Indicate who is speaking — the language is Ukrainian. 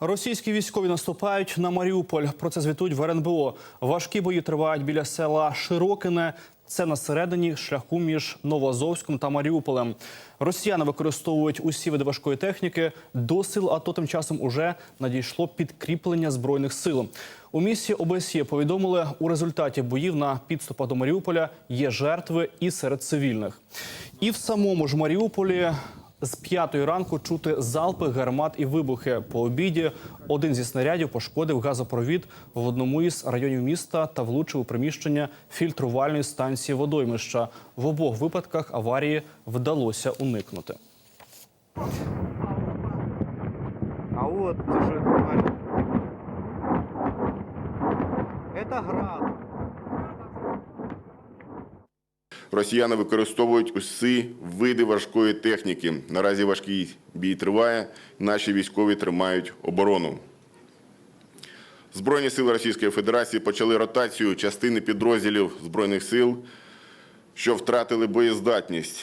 Speaker 1: Російські військові наступають на Маріуполь. Про це звітують в РНБО. Важкі бої тривають біля села Широкине. Це на середині шляху між Новоазовськом та Маріуполем. Росіяни використовують усі види важкої техніки. До сил АТО тим часом уже надійшло підкріплення збройних сил. У місті ОБСЄ повідомили, у результаті боїв на підступах до Маріуполя є жертви і серед цивільних. І в самому ж Маріуполі з п'ятої ранку чути залпи, гармат і вибухи. По обіді один зі снарядів пошкодив газопровід в одному із районів міста та влучив у приміщення фільтрувальної станції водоймища. В обох випадках аварії вдалося уникнути.
Speaker 2: А вот же тварь. Это град.
Speaker 3: Росіяни використовують усі види важкої техніки. Наразі важкий бій триває. Наші військові тримають оборону. Збройні сили Російської Федерації почали ротацію частини підрозділів Збройних сил, що втратили боєздатність.